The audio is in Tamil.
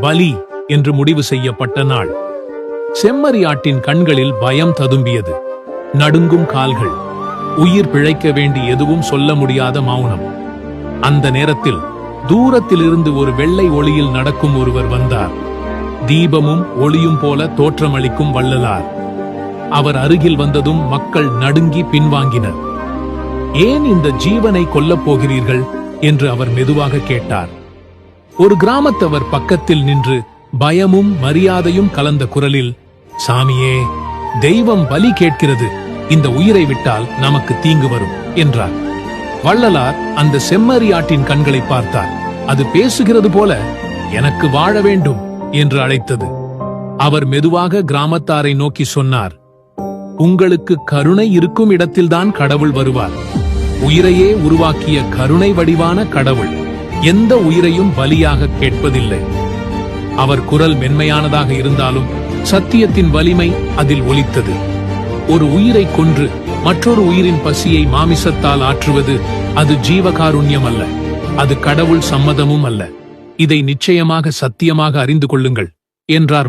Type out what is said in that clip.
பலி என்று முடிவு செய்யப்பட்ட நாள். செம்மறியாட்டின் கண்களில் பயம் ததும்பியது. நடுங்கும் கால்கள். உயிர் பிழைக்க வேண்டி எதுவும் சொல்ல முடியாத மௌனம். அந்த நேரத்தில் தூரத்திலிருந்து ஒரு வெள்ளை ஒளியில் நடக்கும் ஒருவர் வந்தார். தீபமும் ஒளியும் போல தோற்றமளிக்கும் வள்ளலார். அவர் அருகில் வந்ததும் மக்கள் நடுங்கி பின்வாங்கினர். ஏன் இந்த ஜீவனை கொல்லப் போகிறீர்கள்? என்று அவர் மெதுவாக கேட்டார். ஒரு கிராமத்தவர் பக்கத்தில் நின்று பயமும் மரியாதையும் கலந்த குரலில் சாமியே தெய்வம் பலி கேட்கிறது. இந்த உயிரை விட்டால் நமக்கு தீங்கு வரும் என்றார். வள்ளலார் அந்த செம்மறியாட்டின் கண்களை பார்த்தார். அது பேசுகிறது போல எனக்கு வாழ வேண்டும் என்று அழைத்தது. அவர் மெதுவாக கிராமத்தாரை நோக்கி சொன்னார். உங்களுக்கு கருணை இருக்கும் இடத்தில்தான் கடவுள் வருவார். உயிரையே உருவாக்கிய கருணை வடிவான கடவுள். எந்த உயிரையும் பலியாக கேட்பதில்லை. அவர் குரல் மென்மையானதாக இருந்தாலும் சத்தியத்தின் வலிமை அதில் ஒலித்தது. ஒரு உயிரை கொன்று மற்றொரு உயிரின் பசியை மாமிசத்தால் ஆற்றுவது அது ஜீவகாருண்யம் அல்ல. அது கடவுள் சம்மதமும் அல்ல. இதை நிச்சயமாக சத்தியமாக அறிந்து கொள்ளுங்கள் என்றார்